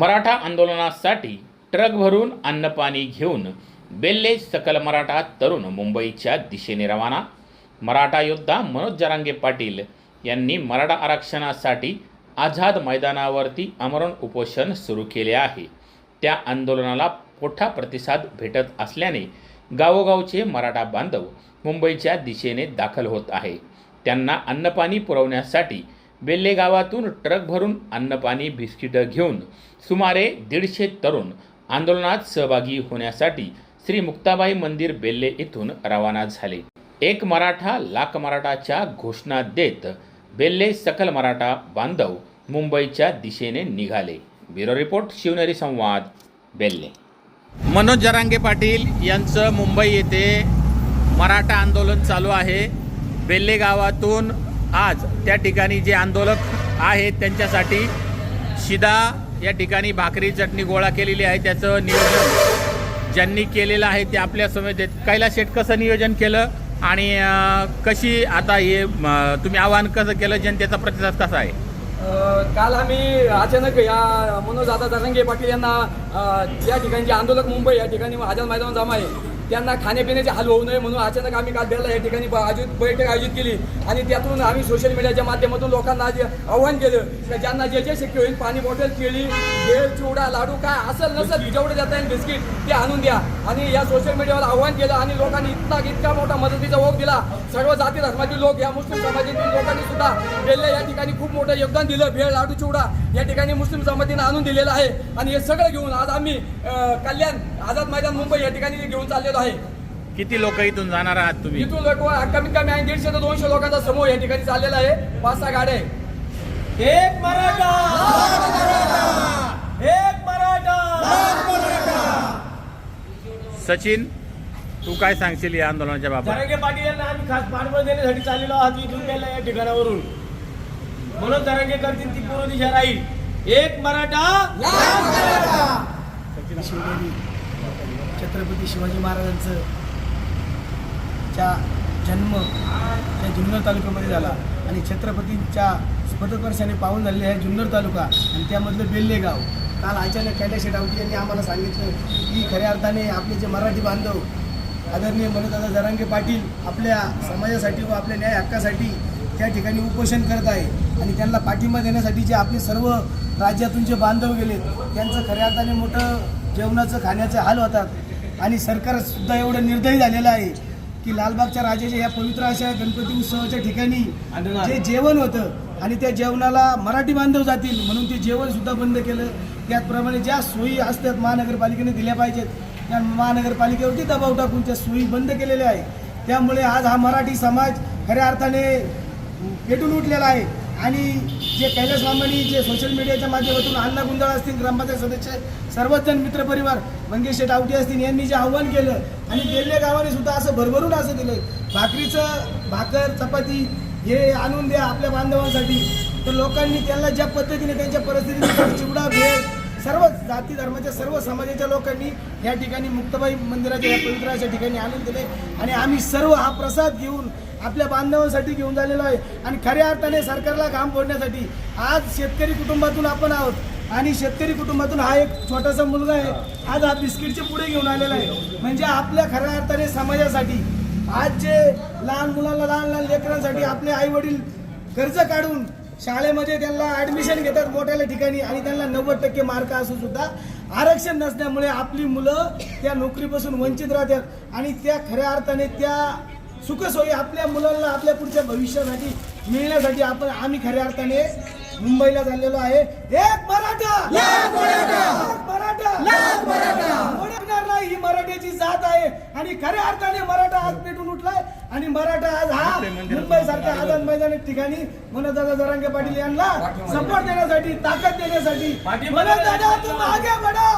मराठा आंदोलनासाठी ट्रक भरून अन्नपाणी घेऊन बेल्ले सकल मराठा तरुण मुंबईच्या दिशेने रवाना. मराठा योद्धा मनोज जरांगे पाटील यांनी मराठा आरक्षणासाठी आझाद मैदानावरती आमरण उपोषण सुरू केले आहे. त्या आंदोलनाला मोठा प्रतिसाद भेटत असल्याने गावोगावचे मराठा बांधव मुंबईच्या दिशेने दाखल होत आहे. त्यांना अन्नपाणी पुरवण्यासाठी बेल्ले गावातून ट्रक भरून अन्नपाणी बिस्किटं घेऊन सुमारे दीडशे तरुण आंदोलनात सहभागी होण्यासाठी श्री मुक्ताबाई मंदिर बेल्ले येथून रवाना झाले. एक मराठा लाख मराठाच्या घोषणा देत बेल्ले सकल मराठा बांधव मुंबईच्या दिशेने निघाले. ब्युरो रिपोर्ट शिवनेरी संवाद बेल्ले. मनोज जरांगे पाटील यांचं मुंबई येथे मराठा आंदोलन चालू आहे. बेल्ले गावातून आज त्या ठिकाणी जे आंदोलक आहेत त्यांच्यासाठी शिदा या ठिकाणी भाकरी चटणी गोळा केलेली आहे. त्याचं नियोजन ज्यांनी केलेलं आहे ते आपल्यासमोर कैला कैलास शेठ कसं नियोजन केलं आणि कशी आता हे तुम्ही आवाहन कसं केलं? जनतेचा प्रतिसाद कसा आहे? काल आम्ही अचानक या मनोज दादा दरंगे पाटील यांना या ठिकाणी आंदोलक मुंबई या ठिकाणी आझाद मैदान जमा आहे. त्यांना खाण्यापिण्याचे हाल होऊ नये म्हणून अचानक आम्ही काल बेला या ठिकाणी आयोजित बैठक आयोजित केली. आणि त्यातून आम्ही सोशल मीडियाच्या माध्यमातून लोकांना आज आव्हान केलं की ज्यांना जे जे शक्य होईल पाणी बॉटल केळी भेळ चिवडा लाडू काय असेल नसेल जेवढं जाता येईल बिस्किट ते आणून द्या. आणि या सोशल मीडियावर आव्हान केलं आणि लोकांनी इतका इतका मोठा मदतीचा ओघ दिला. सर्व जाती धर्मातील लोक या मुस्लिम समाजातील लोकांनी सुद्धा बेल्ले या ठिकाणी खूप मोठं योगदान दिलं. भेळ लाडू चिवडा या ठिकाणी मुस्लिम समाजाने आणून दिलेलं आहे. आणि हे सगळं घेऊन आज आम्ही कल्याण आझाद मैदान मुंबई या ठिकाणी घेऊन चाललेलो आहे. किती लोक इथून जाणार आहात तुम्ही? इथून लोक कमीत कमी आहे. दीडशे ते दोनशे लोकांचा समूह या ठिकाणी चाललेला आहे. पाच सहा गाड्या आहे एक मराठा! एक मराठा! सचिन तू काय सांगशील या आंदोलनाच्या बाबत जरांगे पाटील यांना आम्ही खास पाठबळ देण्यासाठी चाललेलो आहोत इथून गेल्या या ठिकाणावरून. म्हणून जरांगे करतील ती पूर्व दिशा राहील एक मराठा! छत्रपती शिवाजी महाराजांचं च्या जन्म या जुन्नर तालुक्यामध्ये झाला. आणि छत्रपतींच्या स्पदस्पर्शाने पाहून झालेले आहे जुन्नर तालुका आणि त्यामधलं बेल्ले गाव काल अचानक कैलास शेटावटी यांनी आम्हाला सांगितलं की खऱ्या अर्थाने आपले जे मराठी बांधव आदरणीय मनोदादा जरांगे पाटील आपल्या समाजासाठी व आपल्या न्याय हक्कासाठी त्या ठिकाणी उपोषण करत आहे आणि त्यांना पाठिंबा देण्यासाठी जे आपले सर्व राज्यातून जे बांधव गेलेत त्यांचं खऱ्या अर्थाने मोठं जेवणाचं खाण्याचे हाल होतात. आणि सरकारसुद्धा एवढं निर्दयी झालेलं आहे की लालबागच्या राजाच्या या पवित्र अशा गणपती उत्सवाच्या ठिकाणी जे जेवण होतं आणि त्या जेवणाला मराठी बांधव जातील म्हणून ते जेवण सुद्धा बंद केलं. त्याचप्रमाणे ज्या सोयी असतात महानगरपालिकेने दिल्या पाहिजेत त्या महानगरपालिकेवरती दबाव टाकून त्या सोयी बंद केलेल्या आहे त्यामुळे आज हा मराठी समाज खऱ्या अर्थाने पेटून उठलेला आहे. आणि जे कैलास मामांनी जे सोशल मीडियाच्या माध्यमातून अण्णा गुंजाळ असतील ग्रामपंचायत सदस्य सर्वच जण मित्रपरिवार मंगेश शेठ आवटी असतील यांनी जे आव्हान केलं आणि गेल्या गावाने सुद्धा असं भरभरून असं दिलं भाकरीचं भाकर चपाती हे आणून द्या आपल्या बांधवांसाठी. तर लोकांनी त्यांना ज्या पद्धतीने त्यांच्या परिस्थितीने सर्व जाती धर्माच्या सर्व समाजाच्या लोकांनी या ठिकाणी मुक्ताबाई मंदिराच्या या पवित्र ठिकाणी आणून दिले. आणि आम्ही सर्व हा प्रसाद घेऊन आपल्या बांधवांसाठी घेऊन झालेलो आहे. आणि खऱ्या अर्थाने सरकारला घाम फोडण्यासाठी आज शेतकरी कुटुंबातून आपण आहोत. आणि शेतकरी कुटुंबातून हा एक छोटासा मुलगा आहे. आज हा बिस्किटचे पुढे घेऊन आलेला आहे. म्हणजे आपल्या खऱ्या अर्थाने समाजासाठी आज जे लहान मुलांना लहान लहान लेकरांसाठी आपले आई वडील कर्ज काढून शाळेमध्ये त्यांना ऍडमिशन घेतात मोठ्या ठिकाणी आणि त्यांना नव्वद टक्के मार्क असून सुद्धा आरक्षण नसल्यामुळे आपली मुलं त्या नोकरीपासून वंचित राहतात. आणि त्या खऱ्या अर्थाने त्या सुखसोयी आपल्या मुलांना आपल्या पुढच्या भविष्यासाठी मिळण्यासाठी आपण आम्ही खऱ्या अर्थाने मुंबईला झालेलो आहे. एक मराठा ओळखणार नाही ही मराठ्याची जात आहे आणि खऱ्या अर्थाने मराठा आज पेटून उठलाय. आणि मराठा आज हा मुंबई सारख्या आझाद मैदानी ठिकाणी मनोजदादा जरांगे पाटील यांना सपोर्ट देण्यासाठी ताकद देण्यासाठी मनोजदादा तुम आगे बढ़ो